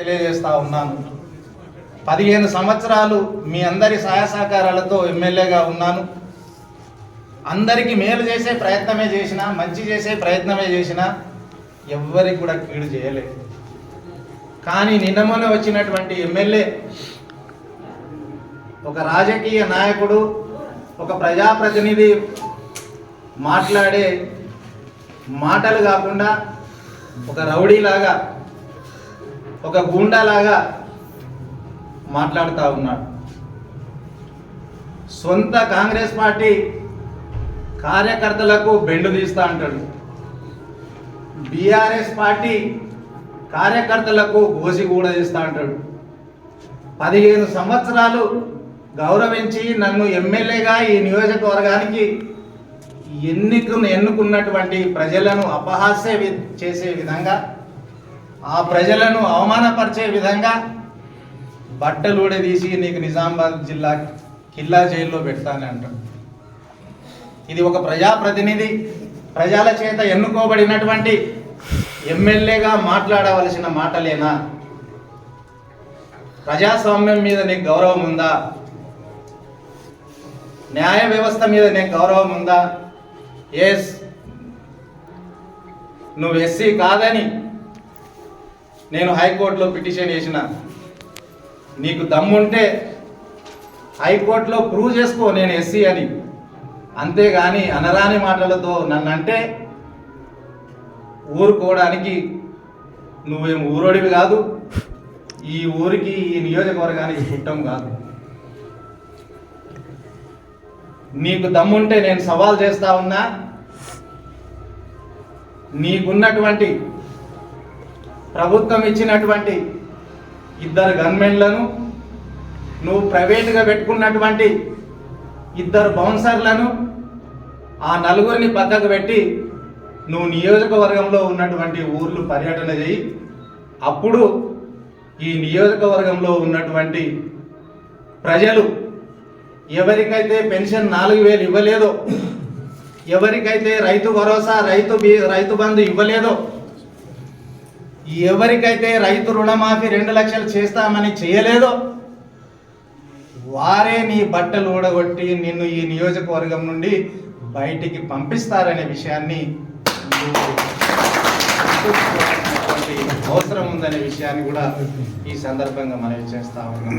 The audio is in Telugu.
తెలియజేస్తా ఉన్నాను. పదిహేను సంవత్సరాలు మీ అందరి సహాయ సహకారాలతో ఎమ్మెల్యేగా ఉన్నాను. అందరికీ మేలు చేసే ప్రయత్నమే చేసిన మంచి చేసే ప్రయత్నమే చేసిన ఎవ్వరికి కూడా కీడు చేయలేదు. కానీ నిన్న వచ్చినటువంటి ఎమ్మెల్యే ఒక రాజకీయ నాయకుడు ఒక ప్రజాప్రతినిధి మాట్లాడే మాటలు కాకుండా ఒక రౌడీలాగా ఒక గూండాలాగా మాట్లాడుతూ ఉన్నాడు. సొంత కాంగ్రెస్ పార్టీ కార్యకర్తలకు బెండు తీస్తా అంటాడు. బీఆర్ఎస్ పార్టీ కార్యకర్తలకు గోసి కూడా తీస్తా అంటాడు. పదిహేను సంవత్సరాలు గౌరవించి నన్ను ఎమ్మెల్యేగా ఈ నియోజకవర్గానికి ఎన్నిక ఎన్నుకున్నటువంటి ప్రజలను అపహాస్య వి- చేసే విధంగా ఆ ప్రజలను అవమానపరిచే విధంగా బట్టలు ఊడదీసి నీకు నిజామాబాద్ జిల్లా కిల్లా జైల్లో పెడతానని అంటాడు ఇది ఒక ప్రజాప్రతినిధి ప్రజల చేత ఎన్నుకోబడినటువంటి ఎమ్మెల్యేగా మాట్లాడవలసిన మాటలేనా? ప్రజాస్వామ్యం మీద నీకు గౌరవం ఉందా? న్యాయ వ్యవస్థ మీద నీకు గౌరవం ఉందా? ఎస్ నువ్వు ఎస్సీ కాదని నేను హైకోర్టులో పిటిషన్ వేసిన. నీకు దమ్ముంటే హైకోర్టులో ప్రూవ్ చేసుకో నేను ఎస్సీ అని. అంతేగాని అనరాని మాటలతో నన్ను అంటే ఊరుకోవడానికి నువ్వేం ఊరోడివి కాదు. ఈ ఊరికి ఈ నియోజకవర్గానికి పుట్టం కాదు. నీకు దమ్ముంటే నేను సవాల్ చేస్తా ఉన్నా. నీకున్నటువంటి ప్రభుత్వం ఇచ్చినటువంటి ఇద్దరు గన్మెన్లను నువ్వు ప్రైవేటుగా పెట్టుకున్నటువంటి ఇద్దరు బౌన్సర్లను ఆ నలుగురిని పక్కకు పెట్టి నువ్వు నియోజకవర్గంలో ఉన్నటువంటి ఊర్లు పర్యటన చేయి. అప్పుడు ఈ నియోజకవర్గంలో ఉన్నటువంటి ప్రజలు ఎవరికైతే పెన్షన్ నాలుగు వేలు ఇవ్వలేదో ఎవరికైతే రైతు భరోసా రైతు బీ- రైతు బంధు ఇవ్వలేదో ఎవరికైతే రైతు రుణమాఫీ రెండు లక్షలు చేస్తామని చేయలేదో వారే నీ బట్టలు ఊడగొట్టి నిన్ను ఈ నియోజకవర్గం నుండి బయటికి పంపిస్తారనే విషయాన్ని అవసరం ఉందనే విషయాన్ని కూడా ఈ సందర్భంగా మనవి చేస్తా ఉన్నాం.